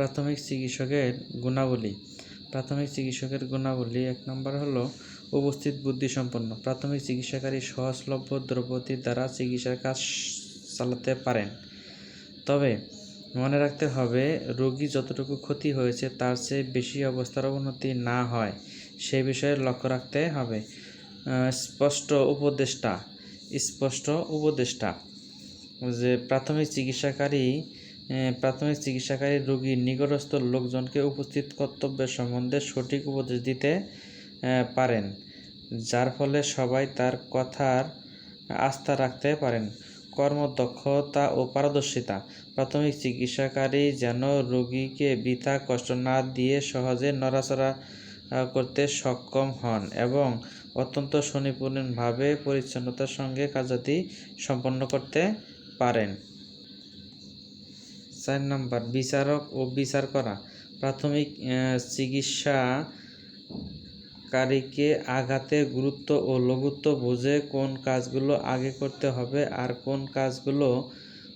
প্রাথমিক চিকিৎসকের গুণাবলী। প্রাথমিক চিকিৎসকের গুণাবলী এক নম্বর হলো উপস্থিত বুদ্ধিসম্পন্ন। প্রাথমিক চিকিৎসাকারী সহজলভ্য দ্রব্যটির দ্বারা চিকিৎসার কাজ চালাতে পারেন। তবে মনে রাখতে হবে, রোগী যতটুকু ক্ষতি হয়েছে তার চেয়ে বেশি অবস্থার অবনতি না হয়, সে বিষয়ে লক্ষ্য রাখতে হবে। স্পষ্ট উপদেষ্টা স্পষ্ট উপদেষ্টা। যে প্রাথমিক চিকিৎসাকারী প্রাথমিক চিকিৎসাকারী রোগীর নিকটস্থ লোকজনকে উপস্থিত কর্তব্যের সম্বন্ধে সঠিক উপদেশ দিতে পারেন, যার ফলে সবাই তার কথার আস্থা রাখতে পারেন। কর্মদক্ষতা ও পারদর্শিতা, প্রাথমিক চিকিৎসাকারী যেন রোগীকে বৃথা কষ্ট না দিয়ে সহজে নড়াচড়া করতে সক্ষম হন এবং অত্যন্ত সুনিপুণভাবে পরিচ্ছন্নতার সঙ্গে কাজটি সম্পন্ন করতে পারেন। চার নম্বর, বিচারক ও বিচার করা। প্রাথমিক চিকিৎসাকারীকে আঘাতের গুরুত্ব ও লঘুত্ব বুঝে কোন কাজগুলো আগে করতে হবে আর কোন কাজগুলো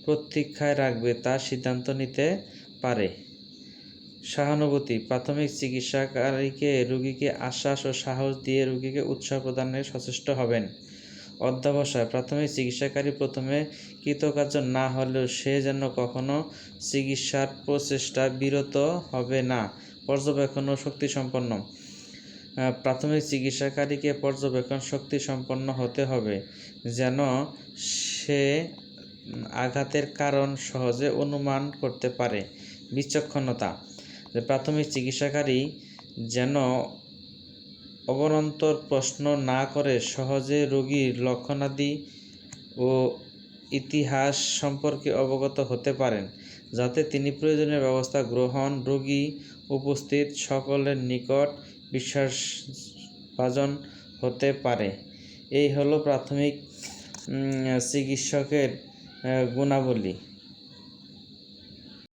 প্রতীক্ষায় রাখবে তার সিদ্ধান্ত নিতে পারে। সহানুভূতি, প্রাথমিক চিকিৎসাকারীকে রোগীকে আশ্বাস ও সাহস দিয়ে রোগীকে উৎসাহ প্রদানে সচেষ্ট হবেন। অধ্যাবসায়। প্রাথমিক চিকিৎসাকারী প্রথমে কৃতকার্য না হলেও সে যেন কখনো চিকিৎসার প্রচেষ্টা বিরত হবে না। পর্যবেক্ষণ ও শক্তি সম্পন্ন প্রাথমিক চিকিৎসাকারীকে পর্যবেক্ষণ শক্তি সম্পন্ন হতে হবে, যেন সে আঘাতের কারণ সহজে অনুমান করতে পারে। বিচক্ষণতা। প্রাথমিক চিকিৎসাকারী যেন অবনন্তর প্রশ্ন না করে সহজে রোগীর লক্ষণাদি ও ইতিহাস সম্পর্কে অবগত হতে পারেন, যাতে তিনি প্রয়োজনীয় ব্যবস্থা গ্রহণ, রোগী উপস্থিত সকলের নিকট বিশ্বাসভাজন হতে পারে। এই হলো প্রাথমিক চিকিৎসকের গুণাবলী।